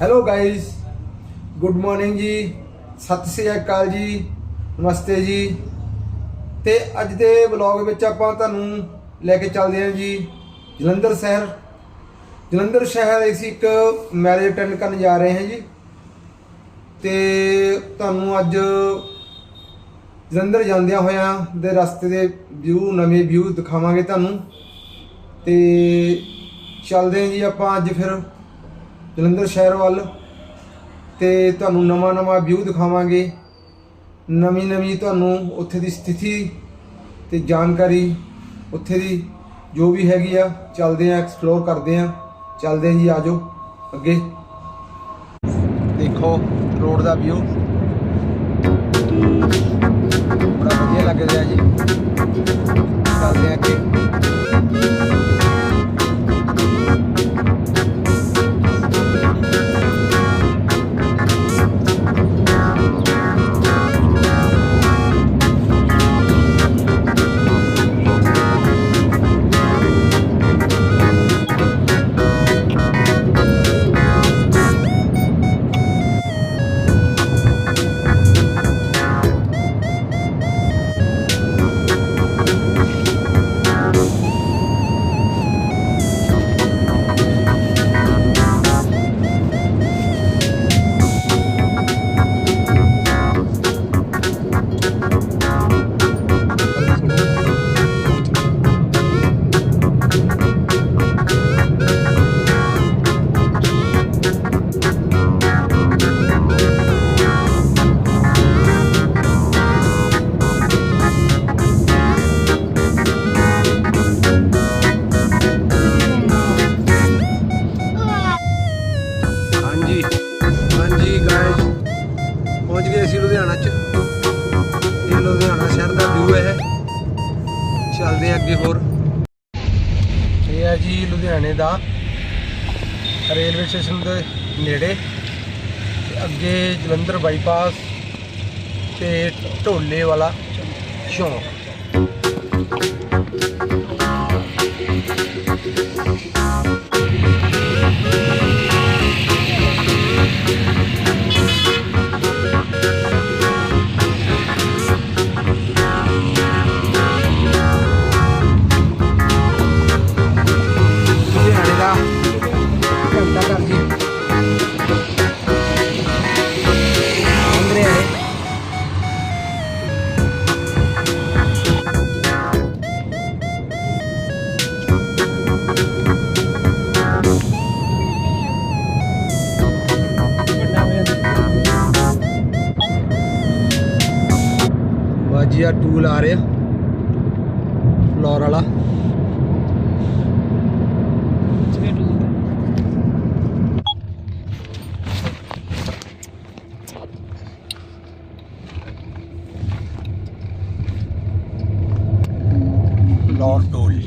Hello guys good morning ਜੀ ਸਤਿ ਸ੍ਰੀ ਅਕਾਲ ਜੀ ਨਮਸਤੇ ਜੀ ਤੇ ਅੱਜ ਦੇ ਵਲੌਗ ਵਿੱਚ ਆਪਾਂ ਤੁਹਾਨੂੰ ਲੈ ਕੇ ਚੱਲਦੇ ਹਾਂ ਜੀ ਜਲੰਧਰ ਸ਼ਹਿਰ। ਜਲੰਧਰ ਸ਼ਹਿਰ ਅਸੀਂ ਇੱਕ ਮੈਰਿਜ ਅਟੈਂਡ ਕਰਨ ਜਾ ਰਹੇ ਹਾਂ ਜੀ। ਤੇ ਤੁਹਾਨੂੰ ਅੱਜ ਜਲੰਧਰ ਜਾਂਦਿਆਂ ਹੋਇਆਂ ਦੇ ਰਸਤੇ ਦੇ ਵਿਊ ਨਵੇਂ ਵਿਊ ਦਿਖਾਵਾਂਗੇ ਤੁਹਾਨੂੰ। ਤੇ ਚੱਲਦੇ ਹਾਂ ਜੀ ਆਪਾਂ ਅੱਜ ਫਿਰ। ਜਲੰਧਰ ਸ਼ਹਿਰ ਵੱਲ ਤੇ ਤੁਹਾਨੂੰ ਨਵਾਂ ਨਵਾਂ ਵਿਊ ਦਿਖਾਵਾਂਗੇ। ਨਵੀਂ ਨਵੀਂ ਤੁਹਾਨੂੰ ਉੱਥੇ ਦੀ ਸਥਿਤੀ ਤੇ ਜਾਣਕਾਰੀ, ਉੱਥੇ ਦੀ ਜੋ ਵੀ ਹੈਗੀ ਆ, ਚੱਲਦੇ ਆ ਐਕਸਪਲੋਰ ਕਰਦੇ ਆ। ਚੱਲਦੇ ਆ ਜੀ ਆਜੋ ਅੱਗੇ। ਦੇਖੋ ਰੋਡ ਦਾ ਵਿਊ ਬੜਾ ਵਧੀਆ ਲੱਗ ਰਿਹਾ ਜੀ। ਚੱਲਦੇ ਆ ਅੱਗੇ। ਰੇਲਵੇ ਸਟੇਸ਼ਨ ਦੇ ਨੇੜੇ ਤੇ ਅੱਗੇ ਜਲੰਧਰ ਬਾਈਪਾਸ ਤੇ ਢੋਲੇ ਵਾਲਾ ਚੌਂਕ ਲੁਧਿਆਣੇ ਬਾਜੀਆ ਟੂਲ ਆ ਰਿਹਾ ਫਲੋਰ ਵਾਲਾ। ਫਲੋਰ ਟੂਲ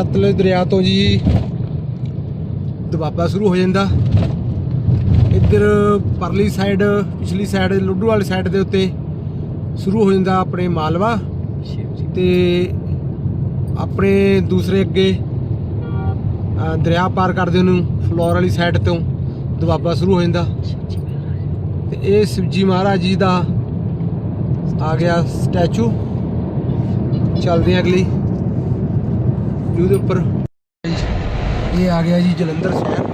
ਸਤਲੁਜ ਦਰਿਆ ਤੋਂ ਜੀ ਦੁਆਬਾ ਸ਼ੁਰੂ ਹੋ ਜਾਂਦਾ। ਇੱਧਰ ਪਰਲੀ ਸਾਈਡ ਪਿਛਲੀ ਸਾਈਡ ਲੁੱਡੂ ਵਾਲੀ ਸਾਈਡ ਦੇ ਉੱਤੇ ਸ਼ੁਰੂ ਹੋ ਜਾਂਦਾ ਆਪਣੇ ਮਾਲਵਾ ਤੇ ਆਪਣੇ ਦੂਸਰੇ ਅੱਗੇ ਦਰਿਆ ਪਾਰ ਕਰਦੇ ਨੂੰ ਫਲੋਰ ਵਾਲੀ ਸਾਈਡ ਤੋਂ ਦੁਆਬਾ ਸ਼ੁਰੂ ਹੋ ਜਾਂਦਾ। ਤੇ ਇਹ ਸ਼ਿਵਜੀ ਮਹਾਰਾਜ ਜੀ ਦਾ ਆ ਗਿਆ ਸਟੈਚੂ। ਚੱਲਦੇ ਹਾਂ ਅਗਲੀ। ਜਿਹਦੇ ਉੱਪਰ। ਇਹ ਆ ਗਿਆ ਜੀ ਜਲੰਧਰ ਸ਼ਹਿਰ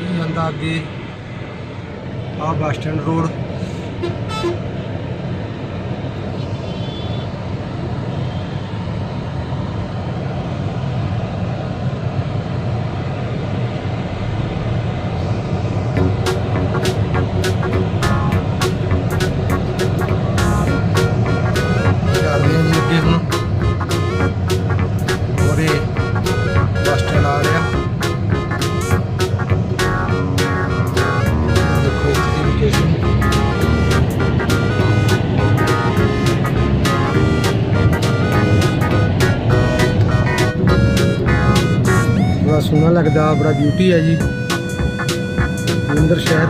ਇਹ ਜਾਂਦਾ ਅੱਗੇ ਆ ਬੱਸ ਸਟੈਂਡ ਰੋਡ। ਲੱਗਦਾ ਬੜਾ ਬਿਊਟੀ ਹੈ ਜੀ। ਜਲੰਧਰ ਸ਼ਹਿਰ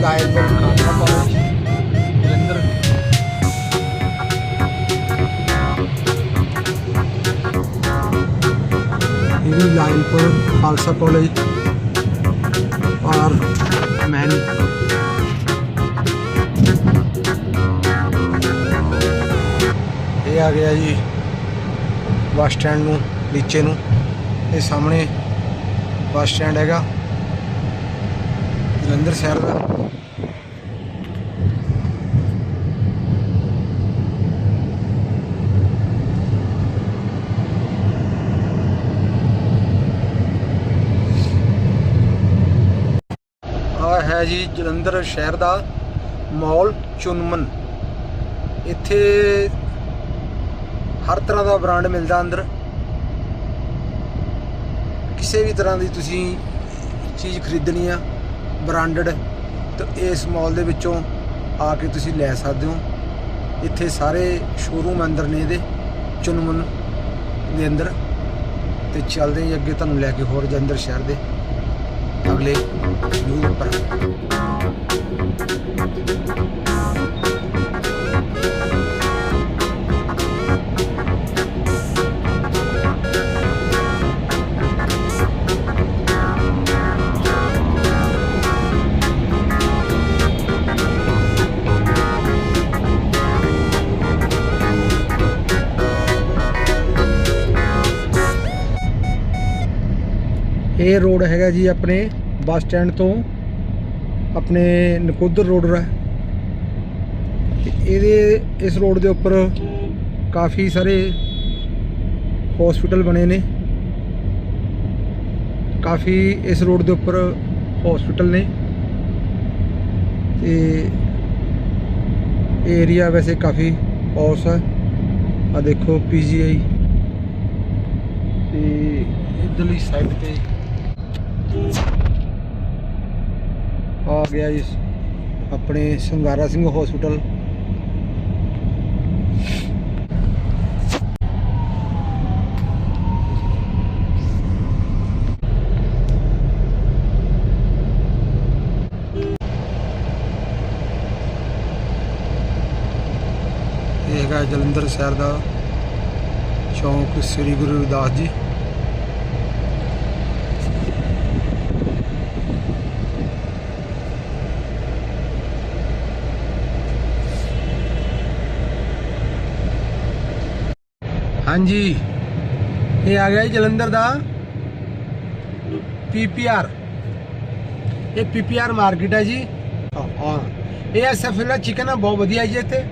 ਲਾਇਲਪੁਰ ਖਾਲਸਾ ਕਾਲਜ ਜਲੰਧਰ। ਇਹ ਵੀ ਲਾਇਲਪੁਰ ਖਾਲਸਾ ਕਾਲਜ ਆ ਗਿਆ ਜੀ, ਬੱਸ ਸਟੈਂਡ ਨੂੰ, ਨੀਚੇ ਨੂੰ। ਇਹ ਸਾਹਮਣੇ ਬੱਸ ਸਟੈਂਡ ਹੈਗਾ। ਜਲੰਧਰ ਸ਼ਹਿਰ ਦਾ। ਆ ਹੈ ਜੀ ਜਲੰਧਰ ਸ਼ਹਿਰ ਦਾ ਮਾਲ ਚੁਨਮਨ ਇੱਥੇ ਹਰ ਤਰ੍ਹਾਂ ਦਾ ਬ੍ਰਾਂਡ ਮਿਲਦਾ ਅੰਦਰ। ਕਿਸੇ ਵੀ ਤਰ੍ਹਾਂ ਦੀ ਤੁਸੀਂ ਚੀਜ਼ ਖਰੀਦਣੀ ਆ ਬ੍ਰਾਂਡਡ ਤਾਂ ਇਸ ਮਾਲ ਦੇ ਵਿੱਚੋਂ ਆ ਕੇ ਤੁਸੀਂ ਲੈ ਸਕਦੇ ਹੋ। ਇੱਥੇ ਸਾਰੇ ਸ਼ੋਰੂਮ ਅੰਦਰ ਨੇ ਇਹਦੇ ਚੁਨਮਨ ਦੇ ਅੰਦਰ। ਤੇ ਚੱਲਦੇ ਹਾਂ ਅੱਗੇ ਤੁਹਾਨੂੰ ਲੈ ਕੇ ਹੋਰ ਜਲੰਧਰ ਸ਼ਹਿਰ ਦੇ। ਅਗਲੇ ਵਿਊ ਉੱਪਰ। ਇਹ ਰੋਡ ਹੈਗਾ ਜੀ ਆਪਣੇ ਬੱਸ ਸਟੈਂਡ ਤੋਂ, ਆਪਣੇ ਨਕੋਦਰ ਰੋਡ ਹੈ ਇਹਦੇ, ਇਸ ਰੋਡ ਦੇ ਉੱਪਰ ਕਾਫੀ ਸਾਰੇ ਹਸਪੀਟਲ ਬਣੇ ਨੇ। ਕਾਫੀ ਇਸ ਰੋਡ ਦੇ ਉੱਪਰ ਹਸਪੀਟਲ ਨੇ। ਤੇ ਏਰੀਆ ਵੈਸੇ ਕਾਫੀ ਔਸ ਹੈ ਆ ਦੇਖੋ ਪੀਜੀਆਈ ਤੇ ਇਧਰਲੀ ਸਾਈਡ ਤੇ ਆ ਗਿਆ ਜੀ ਆਪਣੇ ਸੰਗਾਰਾ ਸਿੰਘ ਹਸਪੀਟਲ ਇਹ ਹੈਗਾ ਜਲੰਧਰ ਸ਼ਹਿਰ ਦਾ ਚੌਂਕ ਸ੍ਰੀ ਗੁਰੂ ਰਵਿਦਾਸ ਜੀ। ਹਾਂਜੀ। ਇਹ ਆ ਗਿਆ ਜੀ ਜਲੰਧਰ ਦਾ ਪੀਪੀਆਰ ਇਹ ਪੀਪੀਆਰ ਮਾਰਕੀਟ ਹੈ ਜੀ। ਹਾਂ। ਇਹ ਐਸਐਫ ਦਾ ਚਿਕਨ ਆ, ਬਹੁਤ ਵਧੀਆ ਜੀ ਇੱਥੇ।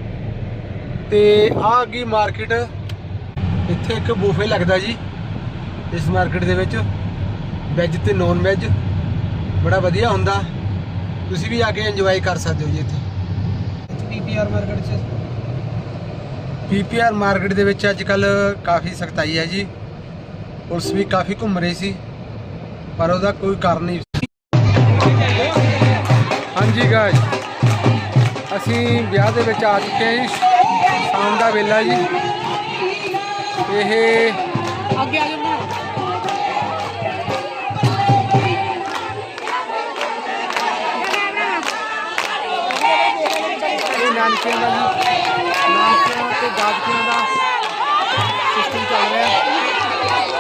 ਤੇ ਆ ਗਈ ਮਾਰਕੀਟ? ਇੱਥੇ ਇੱਕ ਬੂਫੇ ਲੱਗਦਾ ਜੀ, ਇਸ ਮਾਰਕੀਟ ਦੇ ਵਿੱਚ। ਵੈਜ ਤੇ ਨੌਨ ਵੈਜ ਬੜਾ ਵਧੀਆ ਹੁੰਦਾ। ਤੁਸੀਂ ਵੀ ਆ ਕੇ ਇੰਜੋਏ ਕਰ ਸਕਦੇ ਹੋ ਜੀ ਇੱਥੇ। ਪੀਪੀਆਰ ਮਾਰਕੀਟ ਚ। ਪੀਪੀਆਰ ਮਾਰਕੀਟ ਦੇ ਵਿੱਚ ਅੱਜ ਕੱਲ ਕਾਫੀ ਸਖਤਾਈ ਹੈ ਜੀ। ਪੁਲਿਸ ਵੀ ਕਾਫੀ ਘੁੰਮ ਰਹੀ ਸੀ ਪਰ ਉਹਦਾ ਕੋਈ ਕਾਰਨ ਨਹੀਂ ਸੀ। ਹਾਂਜੀ ਗਾਇਸ ਅਸੀਂ ਵਿਆਹ ਦੇ ਵਿੱਚ ਆ ਚੁੱਕੇ ਹਾਂ ਜੀ। ਸ਼ਾਮ ਦਾ ਵੇਲਾ ਜੀ। ਇਹ ਅੱਗੇ ਆ ਜਾਓ ਇਹ ਨਾਨਕਿਆਂ ਦਾ ਜੀ। ਨਾਨਕਿਆਂ ਤੇ ਦਾਦਕਿਆਂ ਦਾ ਸਿਸਟਮ ਚੱਲ ਰਿਹਾ।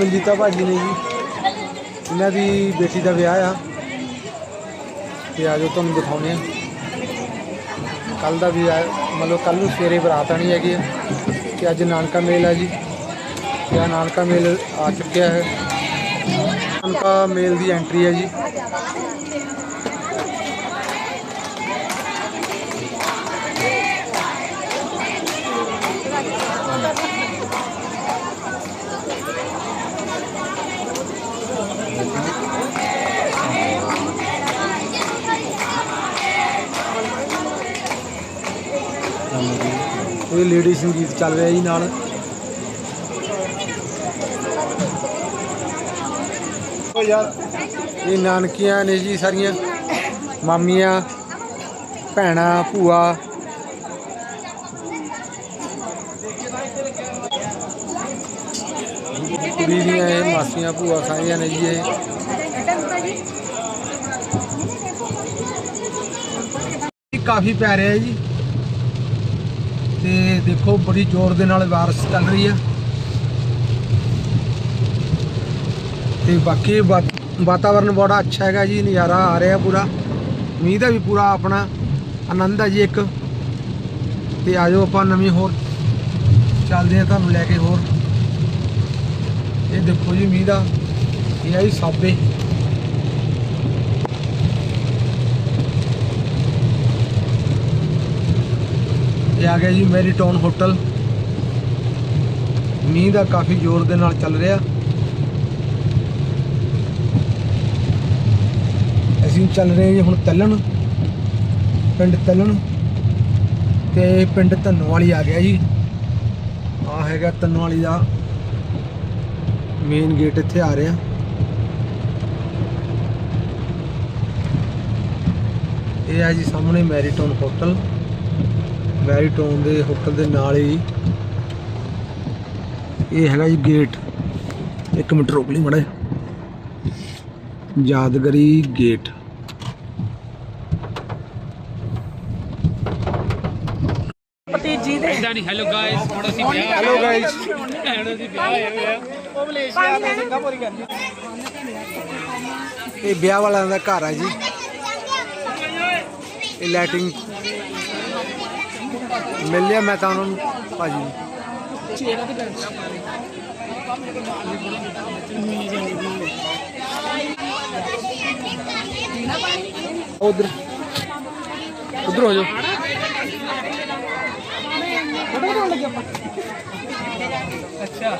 ਮਨਜੀਤਾ ਭਾਜੀ ਨੇ ਜੀ। ਇਹਨਾਂ ਦੀ ਬੇਟੀ ਦਾ ਵਿਆਹ ਆ। ਤੇ ਆਜੋ ਤੁਹਾਨੂੰ ਦਿਖਾਉਨੇ ਆ। ਕੱਲ ਦਾ ਵੀ ਆ, ਮਤਲਬ ਕੱਲ ਨੂੰ ਸਵੇਰੇ ਬਰਾਤ ਆਣੀ ਹੈਗੀ ਆ। ਤੇ ਅੱਜ ਨਾਨਕਾ ਮੇਲ ਹੈ ਜੀ। ਤੇ ਨਾਨਕਾ ਮੇਲ ਆ ਚੁੱਕਿਆ ਹੈ। ਨਾਨਕਾ ਮੇਲ ਦੀ ਐਂਟਰੀ ਹੈ ਜੀ। ਇਹ ਲੇਡੀ ਸੰਗੀਤ ਚੱਲ ਰਿਹਾ ਜੀ ਨਾਲ। ਓ ਯਾਰ, ਇਹ ਨਾਨਕੀਆਂ ਨੇ ਜੀ ਸਾਰੀਆਂ। ਮਾਮੀਆਂ, ਭੈਣਾਂ, ਭੂਆ। ਕੁੜੀ ਦੀਆਂ ਇਹ ਮਾਸੀਆਂ, ਭੂਆ ਸਾਰੀਆਂ ਨੇ ਜੀ ਇਹ। ਕਾਫੀ ਪੈ ਰਿਹਾ ਜੀ। ਤੇ ਦੇਖੋ ਬੜੀ ਜ਼ੋਰ ਦੇ ਨਾਲ ਬਾਰਿਸ਼ ਚੱਲ ਰਹੀ ਹੈ। ਤੇ ਬਾਕੀ ਵਾ- ਵਾਤਾਵਰਨ ਬੜਾ ਅੱਛਾ ਹੈਗਾ ਜੀ, ਨਜ਼ਾਰਾ ਆ ਰਿਹਾ ਪੂਰਾ। ਮੀਂਹ ਦਾ ਵੀ ਪੂਰਾ ਆਪਣਾ ਆਨੰਦ ਹੈ ਜੀ ਇੱਕ। ਤੇ ਆਜੋ ਆਪਾਂ ਨਵੀਂ ਹੋਰ। ਚੱਲਦੇ ਆ ਤੁਹਾਨੂੰ ਲੈ ਕੇ ਹੋਰ। ਇਹ ਦੇਖੋ ਜੀ ਮੀਂਹ ਦਾ ਇਹ ਆ ਜੀ ਸਾਬੇ। ਇਹ ਆ ਗਿਆ ਜੀ ਮੈਰੀਟੌਨ ਹੋਟਲ। ਮੀਂਹ ਦਾ ਕਾਫੀ ਜ਼ੋਰ ਦੇ ਨਾਲ ਚੱਲ ਰਿਹਾ। ਅਸੀਂ ਚੱਲ ਰਹੇ ਜੀ ਹੁਣ ਤੱਲਣ। ਪਿੰਡ ਤੱਲਣ। ਤੇ ਪਿੰਡ ਧੰਨੋਵਾਲੀ ਆ ਗਿਆ ਜੀ। ਆ ਹੈਗਾ ਧੰਨੋਵਾਲੀ ਦਾ ਮੇਨ ਗੇਟ ਇੱਥੇ ਆ ਰਿਹਾ। ਇਹ ਆ ਜੀ ਸਾਹਮਣੇ ਮੈਰੀਟੋਨ ਹੋਟਲ। ਮੈਰੀਟੋਨ ਦੇ ਹੋਟਲ ਦੇ ਨਾਲ ਹੀ ਇਹ ਹੈਗਾ ਜੀ ਗੇਟ। ਇੱਕ ਮਿੰਟ ਰੋਕ ਲਈ ਮੜਾ ਯਾਦਗਰੀ ਗੇਟ। ਭਤੀਜੀ ਦੇ। ਇਦਾਂ ਨਹੀਂ। ਹੈਲੋ ਗਾਇਸ ਹੁਣ ਅਸੀਂ ਵਿਆਹ। ਹੈਲੋ ਗਾਇਸ ਹੁਣ ਅਸੀਂ ਵਿਆਹ ਹੋਏ ਹੋਏ ਆ ਉਹ ਮਲੇਸ਼ੀਆ ਤੋਂ ਸਿੰਗਾਪੁਰ ਗਈ ਇਹ ਵਿਆਹ ਵਾਲਿਆਂ ਦਾ ਘਰ ਹੈ ਜੀ। ਇਹ ਲੈਟਿੰਗ ਮਿਲ ਲਿਆ ਮੈਂ ਤਾਂ ਉਹਨਾਂ ਨੂੰ, ਭਾਜੀ ਨੂੰ। ਉਧਰ ਉਧਰ ਹੋ ਜਾਓ। ਅੱਛਾ।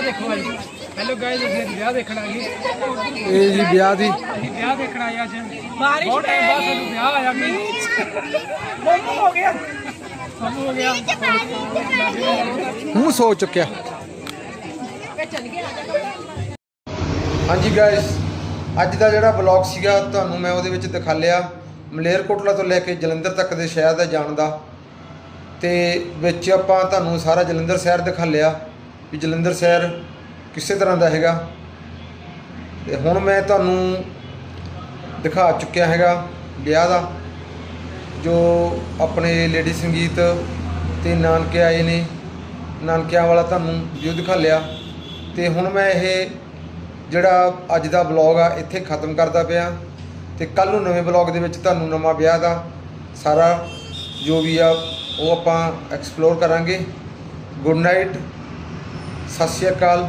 ਦੇਖੋ ਭਾਈ। ਹੈਲੋ ਗਾਇਸ ਅਸੀਂ ਅੱਜ ਵਿਆਹ ਦੇਖਣ ਆ ਗਏ ਇਹ ਜੀ ਵਿਆਹ ਦੀ। ਅਸੀਂ ਵਿਆਹ ਦੇਖਣ ਆਏ ਅੱਜ। ਬਾਰਿਸ਼ ਬਹੁਤ ਟਾਈਮ ਬਾਅਦ ਸਾਨੂੰ ਵਿਆਹ ਆਇਆ ਕੋਈ। ਬੰਦ ਹੋ ਗਿਆ। ਸਾਨੂੰ ਹੋ ਗਿਆ। ਮੂੰਹ ਸੋ ਚੁੱਕਿਆ। ਹਾਂਜੀ ਗਾਇਸ ਅੱਜ ਦਾ ਜਿਹੜਾ ਬਲੌਗ ਸੀਗਾ ਤੁਹਾਨੂੰ ਮੈਂ ਉਹਦੇ ਵਿੱਚ ਦਿਖਾ ਲਿਆ। ਮਲੇਰਕੋਟਲਾ ਤੋਂ ਲੈ ਕੇ ਜਲੰਧਰ ਤੱਕ ਦੇ ਸ਼ਹਿਰ ਦਾ ਜਾਣ ਦਾ। ਤੇ ਵਿੱਚ ਆਪਾਂ ਤੁਹਾਨੂੰ ਸਾਰਾ ਜਲੰਧਰ ਸ਼ਹਿਰ ਦਿਖਾ ਲਿਆ। ਵੀ ਜਲੰਧਰ ਸ਼ਹਿਰ ਕਿਸੇ ਤਰ੍ਹਾਂ ਦਾ ਹੈਗਾ। ਤੇ ਹੁਣ ਮੈਂ ਤੁਹਾਨੂੰ ਦਿਖਾ ਚੁੱਕਿਆ ਹੈਗਾ ਵਿਆਹ ਦਾ, ਜੋ ਆਪਣੇ ਲੇਡੀ ਸੰਗੀਤ ਤੇ ਨਾਨਕੇ ਆਏ ਨੇ। ਨਾਨਕਿਆਂ ਵਾਲਾ ਤੁਹਾਨੂੰ ਵੀਡੀਓ ਦਿਖਾ ਲਿਆ। ਤੇ ਹੁਣ ਮੈਂ ਇਹ ਜਿਹੜਾ ਅੱਜ ਦਾ ਬਲੌਗ ਆ, ਇੱਥੇ ਖਤਮ ਕਰਦਾ ਪਿਆ। ਤੇ ਕੱਲ ਨੂੰ ਨਵੇਂ ਬਲੌਗ ਦੇ ਵਿੱਚ ਤੁਹਾਨੂੰ ਨਵਾਂ ਵਿਆਹ ਦਾ ਸਾਰਾ ਜੋ ਵੀ ਆ, ਉਹ ਆਪਾਂ ਐਕਸਪਲੋਰ ਕਰਾਂਗੇ। ਗੁੱਡ ਨਾਈਟ ਸਤਿ ਸ਼੍ਰੀ ਅਕਾਲ।